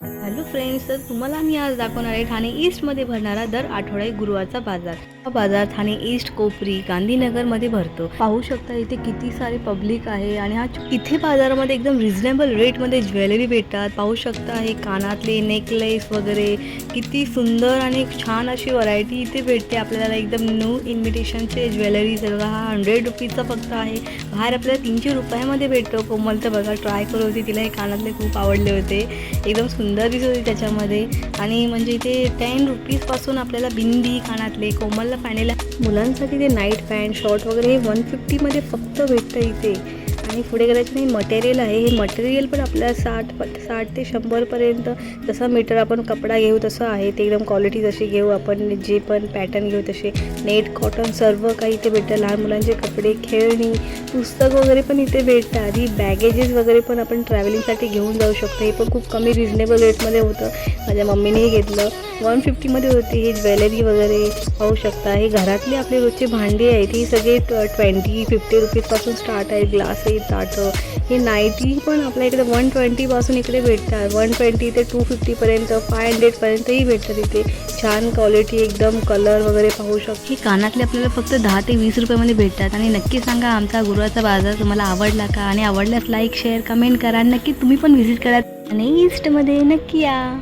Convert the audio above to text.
Hello friends तर तुम्हाला मी आज दाखवणार आहे ठाणे ईस्टमध्ये भरणारा दर आठवडा गुरुवारचा बाजार. हा बाजार ठाणे ईस्ट कोपरी गांधीनगरमध्ये भरतो. पाहू शकता इथे किती सारे पब्लिक आहे आणि हा इथे बाजारामध्ये एकदम रिझनेबल रेटमध्ये ज्वेलरी भेटतात. पाहू शकता हे कानातले नेकलेस वगैरे किती सुंदर आणि छान अशी व्हरायटी इथे भेटते. आपल्याला एकदम न्यू इन्व्हिटेशनचे ज्वेलरी सगळं हा हंड्रेड रुपीजचा फक्त आहे. बाहेर आपल्याला तीनशे रुपयामध्ये भेटतो. कोमल तर बघा ट्राय करत होती. तिला हे कानातले खूप आवडले होते. एकदम सुंदर दिसत होती त्याच्यामध्ये. आणि म्हणजे इथे टेन रुपीजपासून आपल्याला बिंदी कानातले कोमलला पाण्याला मुलांसाठी ते नाईट पॅन्ट शॉर्ट वगैरे हे वन फिफ्टीमध्ये फक्त भेटतं इथे. आणि पुढे करायचं नाही मटेरियल आहे. हे मटेरियल पण आपल्याला साठ प साठ ते शंभरपर्यंत जसा मीटर आपण कपडा घेऊ तसं आहे. ते एकदम क्वालिटी जशी घेऊ आपण जे पण पॅटर्न घेऊ तसे. नेट कॉटन सर्व काही इथे भेटतं. लहान मुलांचे कपडे खेळणी पुस्तक वगैरे पण इथे भेटतात. ही बॅगेजेस वगैरे पण आपण ट्रॅव्हलिंगसाठी घेऊन जाऊ शकतो. हे पण खूप कमी रिजनेबल रेटमध्ये होतं. माझ्या मम्मीनेही घेतलं. वन फिफ्टीमध्ये होती. ही ज्वेलरी वगैरे पाहू शकता. हे घरातली आपले रोजचे भांडी आहेत. ही सगळे ट्वेंटी फिफ्टी रुपीजपासून स्टार्ट आहे. ग्लास आहे. ताटं हे नाईटी पण आपल्या इकडे वन ट्वेंटीपासून इकडे भेटतात. वन ट्वेंटी ते टू फिफ्टीपर्यंत फाय हंड्रेडपर्यंतही भेटतात इथे. छान क्वालिटी एकदम कलर वगैरे पाहू शकतो. कानातले आपल्याला फक्त दहा ते वीस रुपयामध्ये भेटतात. आणि नक्की सांगा आमचा गुरुवारचा बाजार तुम्हाला आवडला का? आणि आवडल्यास लाईक शेअर कमेंट करा. आणि नक्की तुम्ही पण व्हिजिट करा. आणि ईस्टमध्ये नक्की या.